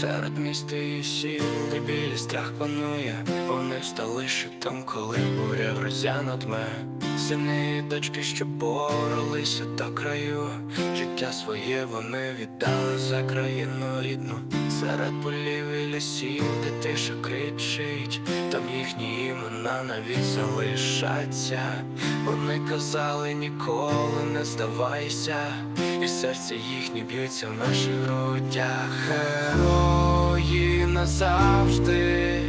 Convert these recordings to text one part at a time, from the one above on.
Серед міста і сіл, де білі страх панує, вони встали щитом, коли буря грозя над ме. Сини і дочки, що боролися до краю, життя своє вони віддали за країну рідну. Серед полів і лісів, де тиша кричить, там їхні імена навіть залишаться. Вони казали ніколи не здавайся, і серця їхні б'ються в наших грудях. Герої назавжди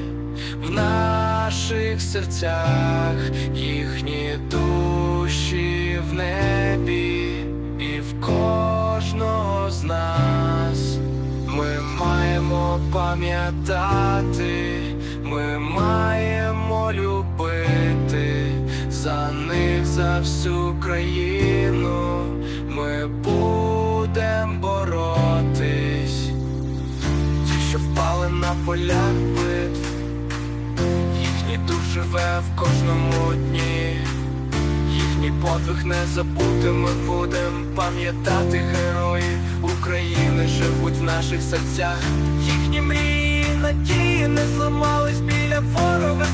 в наших серцях, їхні душі в небі, і в кожного з нас. Ми маємо пам'ятати, ми маємо любити за них, за всю країну. Що на полях битв, їхній дух живе в кожному дні. Їхній подвиг не забути, ми будем пам'ятати герої України живуть в наших серцях. Їхні мрії, надії не зламались біля ворога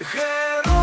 Герої